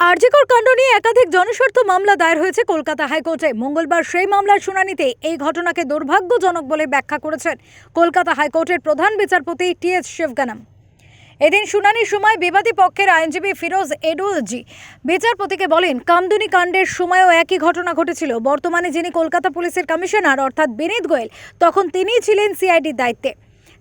আরজিকর কাণ্ড নিয়ে একাধিক জনস্বার্থ মামলা দায়ের হয়েছে কলকাতা হাইকোর্টে। মঙ্গলবার সেই মামলার শুনানিতে এই ঘটনাকে দুর্ভাগ্যজনক বলে ব্যাখ্যা করেছেন কলকাতা হাইকোর্টের প্রধান বিচারপতি টি এস শিবগানাম। এদিন শুনানির সময় বিবাদী পক্ষের আইনজীবী ফিরোজ এডুলজি বিচারপতিকে বলেন, কামদুনি কাণ্ডের সময়ও একই ঘটনা ঘটেছিল। বর্তমানে যিনি কলকাতা পুলিশের কমিশনার, অর্থাৎ বিনীত গোয়েল, তখন তিনিই ছিলেন সিআইডির দায়িত্বে।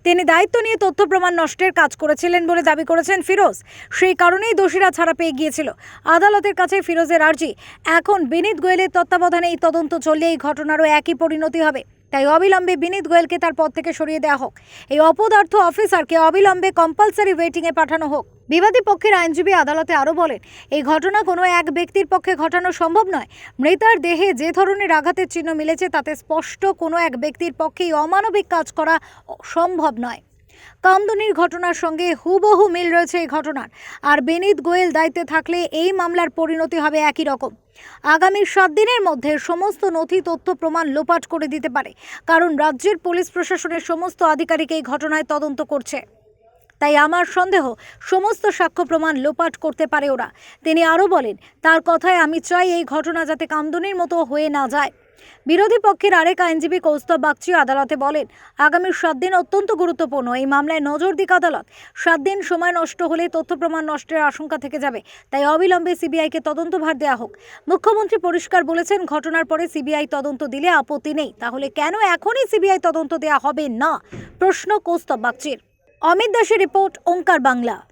তিনি দায়িত্ব নিয়ে তথ্য প্রমাণ নষ্টের কাজ করেছিলেন বলে দাবি করেছেন ফিরোজ। সেই কারণেই দোষীরা ছাড়া পেয়ে গিয়েছিল। আদালতের কাছে ফিরোজের আর্জি। এখন বিনীত গোয়েলের তত্ত্বাবধানে এই তদন্ত চললে এই ঘটনারও একই পরিণতি হবে। তাই অবিলম্বে বিনীত গোয়েলকে তার পদ থেকে সরিয়ে দেওয়া হোক। এই অপদার্থ অফিসারকে অবিলম্বে কম্পালসারি ওয়েটিংয়ে পাঠানো হোক। বিবাদী পক্ষের আইনজীবী আদালতে আরও বলেন, এই ঘটনা কোনো এক ব্যক্তির পক্ষে ঘটানো সম্ভব নয়। মৃতার দেহে যে ধরনের আঘাতের চিহ্ন মিলেছে তাতে স্পষ্ট কোনো এক ব্যক্তির পক্ষেই অমানবিক কাজ করা সম্ভব নয়। কামদুনির ঘটনার সঙ্গে হুবহু মিল রয়েছে এই ঘটনার। আর বেনিত গোয়েল দায়িত্বে থাকলে এই মামলার পরিণতি হবে একই রকম। আগামী সাত দিনের মধ্যে সমস্ত নথি তথ্য প্রমাণ লোপাট করে দিতে পারে, কারণ রাজ্যের পুলিশ প্রশাসনের সমস্ত আধিকারিক এই ঘটনায় তদন্ত করছে। তাই আমার সন্দেহ, সমস্ত সাক্ষ্য প্রমাণ লোপাট করতে পারে ওরা। তিনি আরও বলেন, তার কথায় আমি চাই এই ঘটনা যাতে কামদুনির মতো হয়ে না যায়। বিরোধী পক্ষের আরেক আইনজীবী কৌস্তব বাগচি আদালতে বলেন, আগামী সাত দিন অত্যন্ত গুরুত্বপূর্ণ। এই মামলায় নজর দিক আদালত। সাত দিন সময় নষ্ট হলে তথ্য প্রমাণ নষ্টের আশঙ্কা থেকে যাবে। তাই অবিলম্বে সিবিআইকে তদন্তভার দেওয়া হোক। মুখ্যমন্ত্রী পরিষ্কার বলেছেন, ঘটনার পরে সিবিআই তদন্ত দিলে আপত্তি নেই। তাহলে কেন এখনই সিবিআই তদন্ত দেওয়া হবে না? প্রশ্ন কৌস্তব বাগচির। অমিত দাসের রিপোর্ট, ওঙ্কার বাংলা।